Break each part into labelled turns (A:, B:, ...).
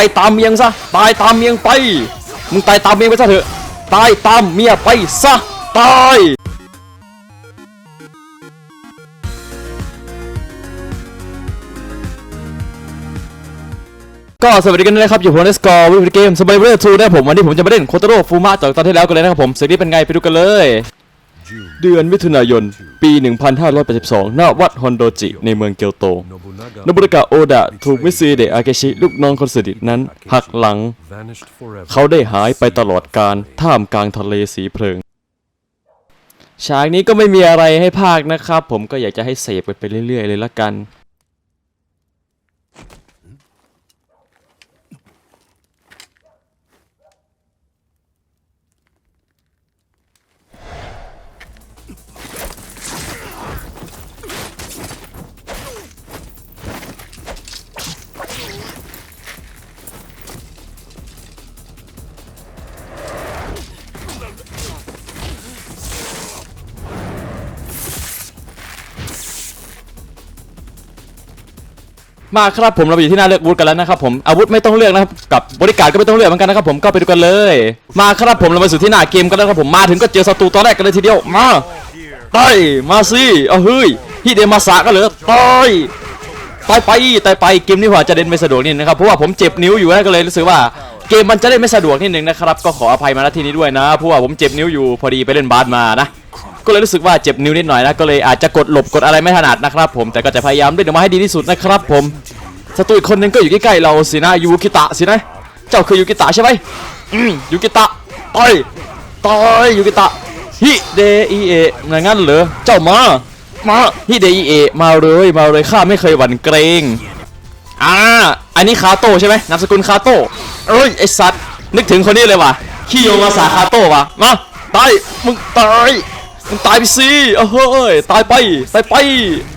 A: ไปตามเมียงซะตายตามเมียงไปมึงตายตามเมียงไปซะเถอะตายตามเมียไปซะตายก็สวัสดีกันด้วยนะครับอยู่ผมในสกอร์วิดีเกมสบายเบอร์ทูนะผมวันนี้ผมจะมาเล่นโคโตโร่ฟูมาจากตอนที่แล้วกันเลยนะครับผมสิ่งนี้เป็นไงไปดูกันเลย เดือนมิถุนายน ปี 1582 ณ วัดฮอนโดจิ ในเมืองเกียวโตโนบุริกะโอดะถูกมิซูเดะอาเกชิ ลูกน้องคนสนิทนั้น หักหลัง เขาได้หายไปตลอดการท่ามกลางทะเลสีเพลิง ฉากนี้ก็ไม่มีอะไรให้ภาคนะครับ ผมก็อยากจะให้เสพกันไปเรื่อย ๆ เลยละกัน มาครับผมเราไปอยู่ที่หน้าเลือกอาวุธกันแล้วนะครับผมอาวุธไม่ต้องเลือกนะครับกับบริการก็ไม่ต้องเลือกเหมือนกันนะครับผมก็ไปดูกันเลย มาครับผมเราไปสู่ที่หน้าเกมกันแล้วครับผมมาถึงก็เจอศัตรูตัวแรกกันเลยทีเดียวมาตายมาสิเอาเฮ้ยฮิเดมาสะก็เลือตายตายไปตายไปเกมนี้ผมอาจะเล่นไม่สะดวกนิดนึงนะครับเพราะว่าผมเจ็บนิ้วอยู่นะก็เลยรู้สึกว่าเกมมันจะเล่นไม่สะดวกนิดนึงนะครับก็ขออภัยมาณที่นี้ด้วยนะเพราะว่าผมเจ็บนิ้วอยู่พอดีไปเล่นบาสมานะ ก็เลยรู้สึกว่าเจ็บนิ้วนิดหน่อยนะก็เลยอาจจะกดหลบกดอะไรไม่ถนัดนะครับผมแต่ก็จะพยายามเล่นออกมาให้ดีที่สุดนะครับผมศัตรูอีกคนนึงก็อยู่ใกล้ๆเราสินะยูกิตะสินะเจ้าคือยูกิตะใช่ไหมอืมยูกิตะต่อยต่อยยูกิตะฮิเดอิเอะอย่างนั้นเหรอเจ้ามามาฮิเดอิเอะมาเลยมาเลยข้าไม่เคยหวั่นเกรงอ่าอันนี้คาโต้ใช่ไหมนามสกุลคาโต้เอ้ยไอสัตว์นึกถึงคนนี้เลยว่ะคิโยมาสาคาโต้ว่ะมาตายมึงตาย มึงตายไปสิเออเฮ้ยตายไปตายไป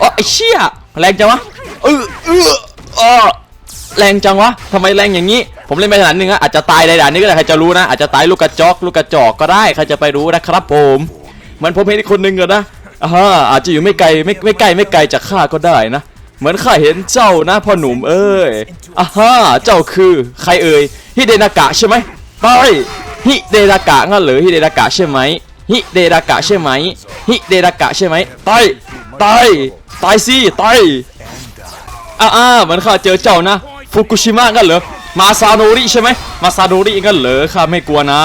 A: อ๋อไอ้เชี่ยแรงจังวะเออเอออ๋อแรงจังวะทำไมแรงอย่างนี้ ผมเล่นไปขนาดนึงอะอาจจะตายในด่านนี้ก็ได้ใครจะรู้นะอาจจะตายลูกกระจอกลูกกระจอกก็ได้ใครจะไปรู้นะครับผมเหมือนผมเห็นคนหนึ่งอะนะอ่าอาจจะอยู่ไม่ไกลไม่ไม่ไกลไม่ไกลจากข้าก็ได้นะเหมือนข้าเห็นเจ้านะพ่อหนุ่มเอ้ยอ่าฮะเจ้าคือใครเอ่ยฮิเดนากะใช่ไหมไปฮิเดนากะงั้นเหรอฮิเดนากะใช่ไหม ฮิเดรากะใช่ไหมฮิเดรากะใช่ไหมตายตายตายสิตายอ่าอ่าเหมือนข้าเจอเจ้านะฟุกุชิมะกันเหรอมาซาโนริใช่ไหมมาซาโนริกันเหรอข้าไม่กลัวนะ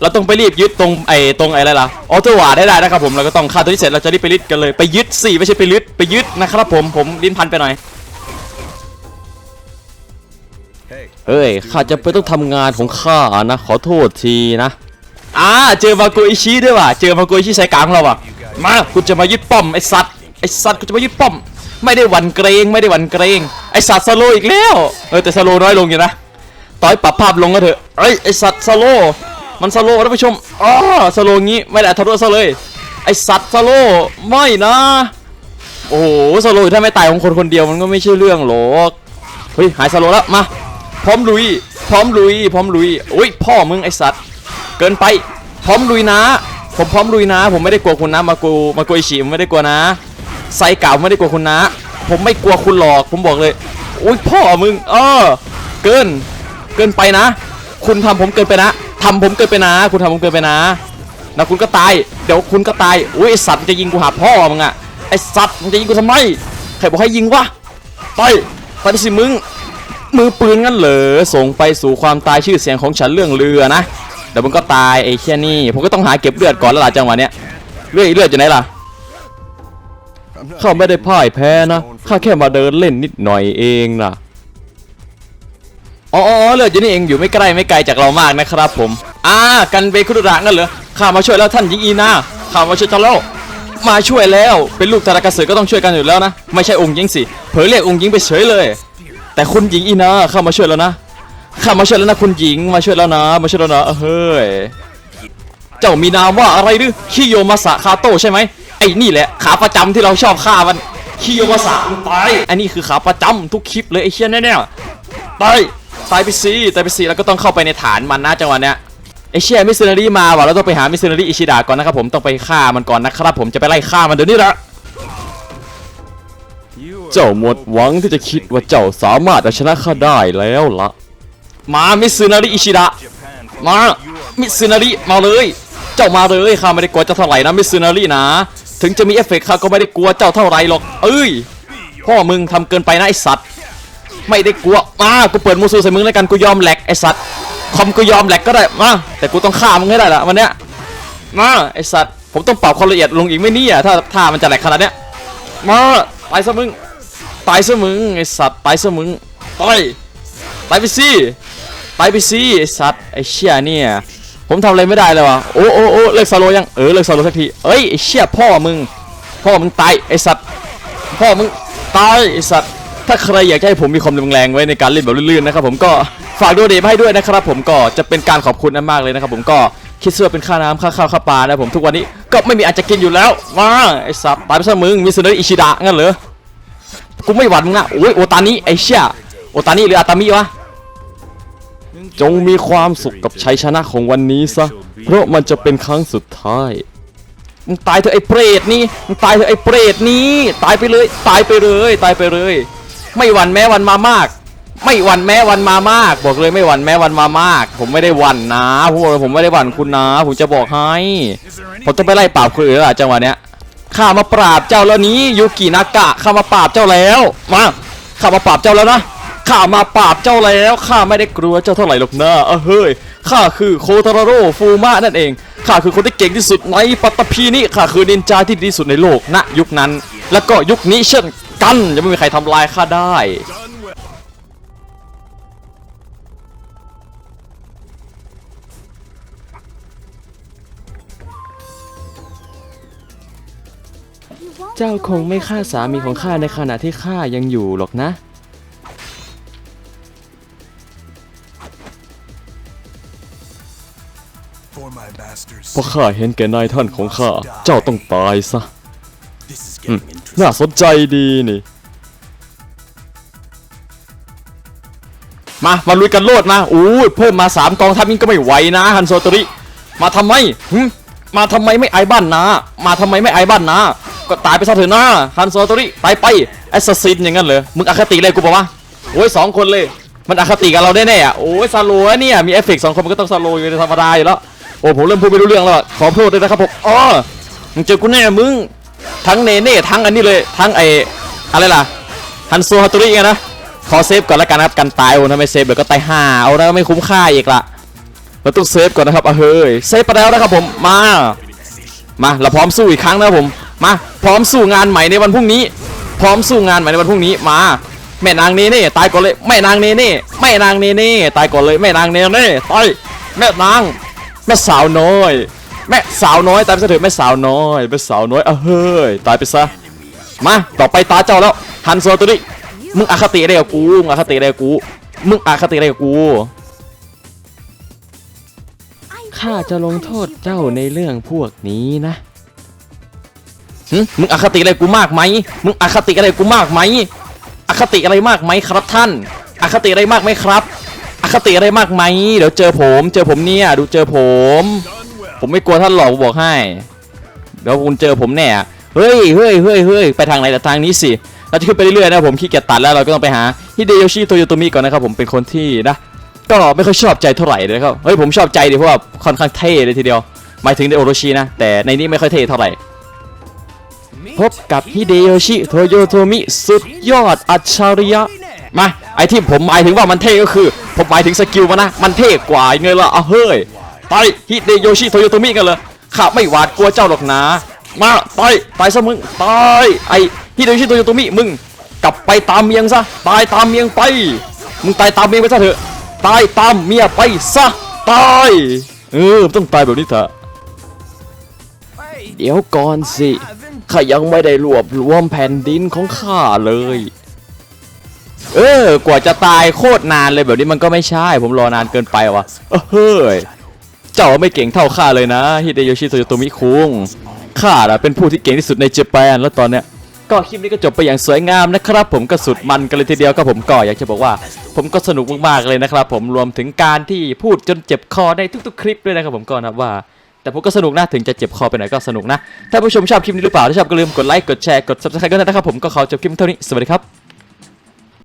A: เราต้องไปรีบยึดตรงไอ้ตรงไอ้อะไรล่ะออโตวาได้ได้นะครับผมเราก็ต้องฆ่าตัวนี้เสร็จเราจะรีบไปยึดกันเลยไปยึดสิไม่ใช่ไปยึดไปยึดนะครับผมผมลิ้นพันไปหน่อยเอ้ยข้าจะไปต้องทำงานของข้านะขอโทษทีนะ อ่าเจอมาโกอิชิด้วยว่ะเจอมาโกอิชิสายกลางเราว่ะมากูจะมายึดป้อมไอสัตว์ไอสัตว์กูจะมายึดป้อม ไม่ได้หวันเกรงไม่ได้หวันเกรงไอสัตว์สโลอีกแล้วเออแต่สโลน้อยลงอยู่นะต่อยปรับภาพลงก็เถอะเอ้ยไอสัตว์สโลมันสโลท่านผู้ชมอ๋อสโลงี้ไม่ได้ทะลุซะเลยไอสัตว์สโลไม่นะโอ้โหสโลถ้าไม่ตายของคนคนเดียวมันก็ไม่ใช่เรื่องหรอกเฮ้ยหายสโลแล้วมาพร้อมลุยพร้อมลุยพร้อมลุยโอ้ยพ่อมึงไอสัตว์ เกินไป พร้อมลุยนะ ผมพร้อมลุยนะ ผมไม่ได้กลัวคุณนะ มากูมากูอิชิผมไม่ได้กลัวนะ ไซเก่าไม่ได้กลัวคุณนะ ผมไม่กลัวคุณหรอก ผมบอกเลยอุ้ยพ่อมึง เออ เกิน เกินไปนะ คุณทำผมเกินไปนะทำผมเกินไปนะ คุณทำผมเกินไปนะแล้วคุณก็ตาย เดี๋ยวคุณก็ตาย อุ้ยไอสัตว์มึงจะยิงกูหาพ่อมึงอะไอสัตว์มึงจะยิงกูทำไม ใครบอกให้ยิงวะไปไปดิสิมึง มือปืนงั้นเหรอ ส่งไปสู่ความตายชื่อเสียงของฉันเรื่องเรือนะ เดี๋ยวมันก็ตายไอ้แค่นี้ผมก็ต้องหาเก็บเลือดก่อนแล้วล่ะจังหวะเนี้ยเลือดอีกเลือดอยู่ไหนล่ะข้าไม่ได้พ่ายแพ้นะข้าแค่มาเดินเล่นนิดหน่อยเองนะอ๋ออ๋อเลือดอยู่นี่เองอยู่ไม่ใกล้ไม่ไกลจากเรามากนะครับผมอ่ากันเบคุรุระงั้นเหรอข้ามาช่วยแล้วท่านหญิงอีนาข้ามาช่วยเจ้าแล้วมาช่วยแล้วเป็นลูกทารากระสือก็ต้องช่วยกันอยู่แล้วนะ ไม่ใช่องค์หญิงสิเผลอเรียกองค์หญิงไปเฉยเลย แต่คุณหญิงอีนาเข้ามาช่วยแล้วนะเข้ามาช่วยแล้วนะคุณหญิงมาช่วยแล้วนะ มาช่วยแล้วนะเฮ้ยเจ้ามีนามว่าอะไรดื้อคิโยมาสะคาโตใช่ไหมไอ้นี่แหละขาประจำที่เราชอบฆ่ามันคิโยมาสะมึงตายอันนี้คือขาประจำทุกคลิปเลยไอ้เชี่ยแน่ๆตายตายไปสิตายไปสิแล้วก็ต้องเข้าไปในฐานมันนะจังหวะเนี้ยไอ้เชี่ยมิสซินารีมาว่ะเราต้องไปหามิสซินารีอิชิดะก่อนนะครับผมต้องไปฆ่ามันก่อนนะครับผมจะไปไล่ฆ่ามันเดี๋ยวนี้ละเจ้าหมดหวังที่จะคิดว่าเจ้าสามารถเอาชนะข้าได้แล้วละ มามิซึนาริอิชิดะมามิซึนาริมาเลย เจ้ามาเลยข้าไม่ได้กลัวเจ้าเท่าไหร่นะมิซึนารินะ ถึงจะมีเอฟเฟกต์ข้าก็ไม่ได้กลัวเจ้าเท่าไหร่หรอก เอ้ย พ่อมึงทำเกินไปนะไอสัตว์ ไม่ได้กลัว มากูเปิดมูซูใส่มึงแล้วกันกูยอมแหลกไอสัตว์คอมกูยอมแหลกก็ได้มาแต่กูต้องฆ่ามึงให้ได้ละวันเนี้ยมาไอสัตว์ผมต้องปรับความละเอียดลงอีกไม่เนี่ยถ้าถ้ามันจะแหลกขนาดเนี้ยมาตายซะมึงตายซะมึงไอสัตว์ตายซะมึงตาย ตายไปสิตายไปสิไอสัตว์ไอเชี่ยเนี่ยผมทำอะไรไม่ได้เลยวะโอ้โอ้โอ้เลิกสโลยังเออเลิกสโลสักทีเอ้ยไอเชี่ยพ่อมึงพ่อมึงตายไอสัตว์พ่อมึงตายไอสัตว์ถ้าใครอยากให้ผมมีความแรงไว้ในการเล่นแบบลื่นๆนะครับผมก็ฝากดูเดทให้ด้วยนะครับผมก็จะเป็นการขอบคุณมากเลยนะครับผมก็คิดเสื้อเป็นค่าน้ำค่าข้าวค่าปลานะผมทุกวันนี้ก็ไม่มีอันจะกินอยู่แล้วมาไอสัตว์ตายไปซะมึงมีเสนออิชิดะงั้นเหรอกูไม่หวั่นมึงนะโอ้ยโอตานิไอเชี่ยโอตานิหรืออาตามิวะ จงมีความสุขกับชัยชนะของวันนี้ซะ เพราะมันจะเป็นครั้งสุดท้าย มึงตายเถอะไอ้เปรตนี่ มึงตายเถอะไอ้เปรตนี่ ตายไปเลย ตายไปเลย ตายไปเลย ไม่หวั่นแม้วันมามาก ไม่หวั่นแม้วันมามาก บอกเลยไม่หวั่นแม้วันมามาก ผมไม่ได้หวั่นนะพวกผมไม่ได้หวั่นคุณนะ ผมจะบอกให้ ผมจะไปไล่ปราบคนอื่นแล้วล่ะจังหวะเนี้ย ข้ามาปราบเจ้าแล้วนี้ยูกินากะ ข้ามาปราบเจ้าแล้ว มา ข้ามาปราบเจ้าแล้วนะ ข้ามาปราบเจ้าแล้วข้าไม่ได้กลัวเจ้าเท่าไหร่หรอกนะเออเฮ้ยข้าคือโคทาราโร่ฟูมะนั่นเองข้าคือคนที่เก่งที่สุดในปัตตภีนี่ข้าคือนินจาที่ดีที่สุดในโลกณยุคนั้น แล้วก็ยุคนี้เช่นกันจะไม่มีใครทำลายข้าได้เจ้าคงไม่ฆ่าสามีของข้าในขณะที่ข้ายังอยู่หรอกนะ เพราะข้าเห็นแก่นายท่านของข้า เจ้าต้องตายซะ
B: This is
A: อืม
B: getting interesting.
A: น่าสนใจดีนี่ มามาลุยกันโลดมาอู้ยเพิ่มมาสามกองทัพนี่ก็ไม่ไหวนะฮันโซโตริ มาทำไมหึมาทำไมไม่ไอายบ้านนา มาทำไมไม่ไอายบ้านนา ก็ตายไปซะเถอะนะฮันโซโตริตายไปแอสซัสซินอย่างนั้นเหรอ มึงอคติเลยกูบอกว่าโอ้ยสองคนเลย มันอคติกับเราแน่ๆอะโอ้ยซาโลว์เนี่ยมีเอฟเฟกต์สองคนมันก็ต้องซาโลว์อยู่ในธรรมดาอยู่แล้ว โอ้ผมเริ่มพูดไม่รู้เรื่องแล้วอะขอโทษด้วยนะครับผมอ๋อมึงเจอกูแน่มึงทั้งเนเน่ทั้งอันนี้เลยทั้งไออะไรล่ะฮันโซฮัตตุริไงนะขอเซฟก่อนแล้วกันนะครับกันตายโอ้ถ้าไม่เซฟเดี๋ยวก็ตายห่าเอานะไม่คุ้มค่าอีกละเราต้องเซฟก่อนนะครับเอาเฮ้ยเซฟไปแล้วนะครับผมมา มาเราพร้อมสู้อีกครั้งนะครับผมมาพร้อมสู้งานใหม่ในวันพรุ่งนี้ พร้อมสู้งานใหม่ในวันพรุ่งนี้มา แม่นางเนเน่ตายก่อนเลยแม่นางเนเน่แม่นางเนเน่ตายก่อนเลยแม่นางเนเน่ตายแม่นาง แม่สาวน้อย แม่สาวน้อยตายไปซะเถอะแม่สาวน้อยแม่สาวน้อยเอาเฮ้ยตายไปซะมาต่อไปตาเจ้าแล้วฮันโซตัวนี้มึงอคติอะไรกับกูมึงอคติอะไรกับกูมึงอคติอะไรกับกูข้าจะลงโทษเจ้าในเรื่องพวกนี้นะหึมึงอคติอะไรกูมากไหมมึงอคติอะไรกูมากไหมอคติอะไรมากไหมครับท่าน อคติอะไรมากไหมครับ อคติอะไรมากไหมเดี๋ยวเจอผม เจอผมเนี่ยดูเจอผม ผมไม่กลัวท่านหรอกผมบอกให้เดี๋ยวคุณเจอผมแน่เฮ้ยเฮ้ยเฮ้ยเฮ้ยไปทางไหนแต่ทางนี้สิเราจะขึ้นไปเรื่อยๆนะผมขี้เกียจตัดแล้วเราก็ต้องไปหาฮิเดโยชิโตโยโตมิก่อนนะครับผมเป็นคนที่นะก็ไม่ค่อยชอบใจเท่าไหร่เลยครับเฮ้ยผมชอบใจดิเพราะว่าค่อนข้างเท่เลยทีเดียว หมายถึงในโอโรชินะ แต่ในนี้ไม่ค่อยเท่เท่าไหร่พบกับฮิเดโยชิโตโยโตมิสุดยอดอัจฉริยะ มาไอที่ผมหมายถึงว่ามันเท่ก็คือ ผมหมายถึงสกิลมันนะ มันเท่กว่าไงล่ะอะเฮ้ยไปฮิเดโยชิโตโยโตมิกันเลยข้าไม่หวาดกลัวเจ้าหรอกนะ มาตายตายซะมึงตายไอฮิเดโยชิโตโยโตมิมึง กลับไปตามเมียงซะตายตามเมียงไปมึงตายตามเมียงไปซะเถอะตายตามเมียไปซะตายเออต้องตายแบบนี้เถอะเดี๋ยวก่อนสิข้ายังไม่ได้รวบรวมแผ่นดินของข้าเลย เออกว่าจะตายโคตรนานเลยแบบนี้มันก็ไม่ใช่ ผมรอนานเกินไปวะเฮ้ยเจ้าไม่เก่งเท่าข้าเลยนะฮิเดโยชิโตโยโตมิคุงข้าเป็นผู้ที่เก่งที่สุดในญี่ปุ่นแล้วตอนเนี้ยก็คลิปนี้ก็จบไปอย่างสวยงามนะครับ ผมก็สุดมันกันเลยทีเดียวก็ผมก็อยากจะบอกว่า ผมก็สนุกมากๆเลยนะครับ ผมรวมถึงการที่พูดจนเจ็บคอในทุกๆ คลิปด้วยนะครับผมก็นับว่าแต่ผมก็สนุกนะถึงจะเจ็บคอไปหน่อยก็สนุกนะ ถ้าผู้ชมชอบคลิปนี้หรือเปล่าถ้าชอบก็ลืมกดไลค์กดแชร์กด subscribe กันนะครับผมก็ขอจบคลิปเท่านี้สวัสดีครับ